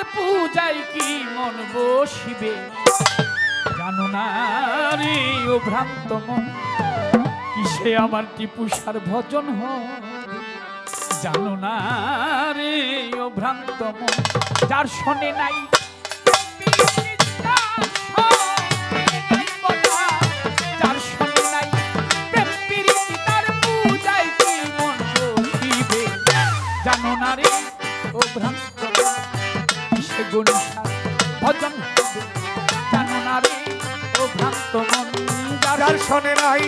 তোমার পূজায় কি মন বসিবে? জানো না রে ও ভ্রান্ত মন, কিসে আমার টিপুষার ভজন হ জানো না রে ও ভ্রান্ত মন, যার শোনে নাই আর শোনে নাই।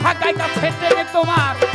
সোহাগাইটা ফেটে তোমার।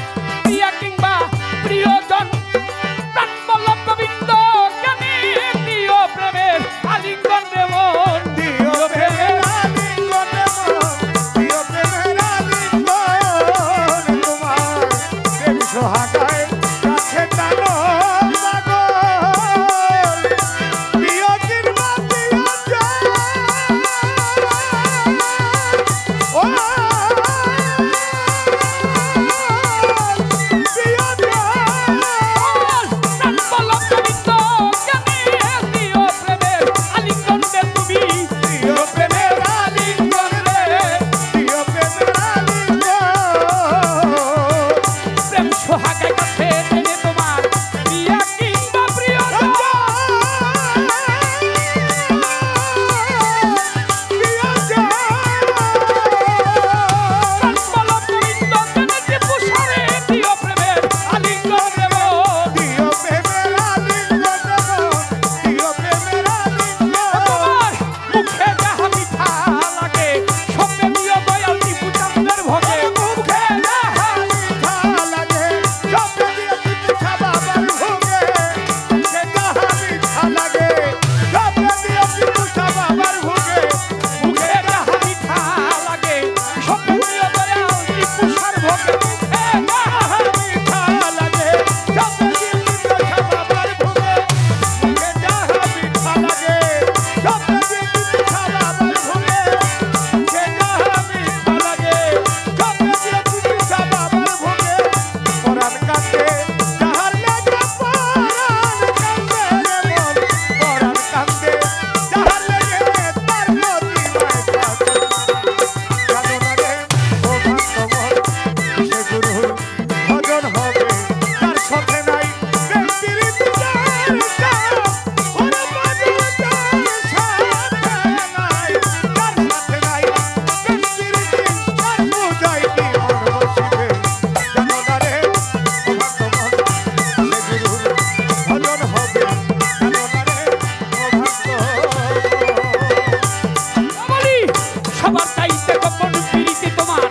সবার চাইতে গোপন প্রীতি তোমার।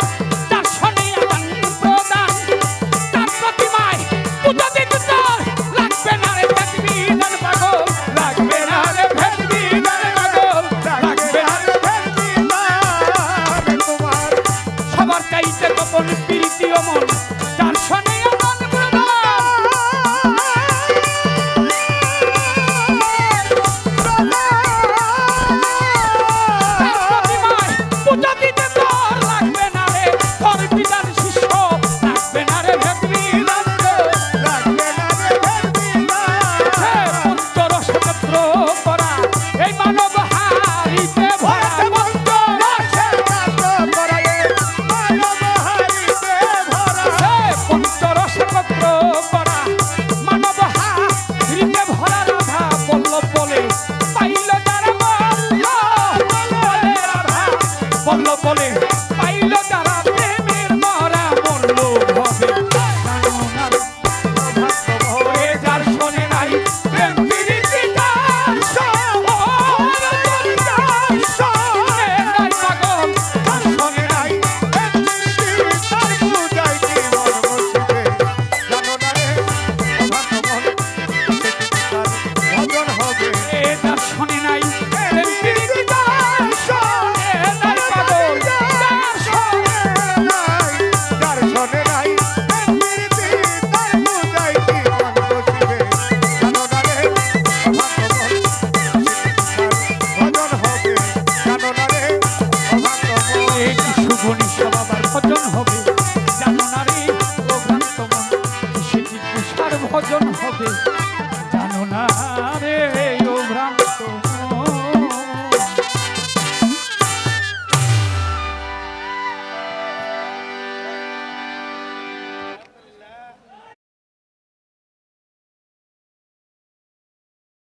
দর্শনে আদান প্রদান, তার প্রতিমায় পূজা দিতে তোর লাগবে না রে তাকবীরের পাগল, লাগবে না রে ভেদবীরের পাগল, লাগবে না রে ভেদবীর তোমার সবার চাইতে গোপন প্রীতি অমর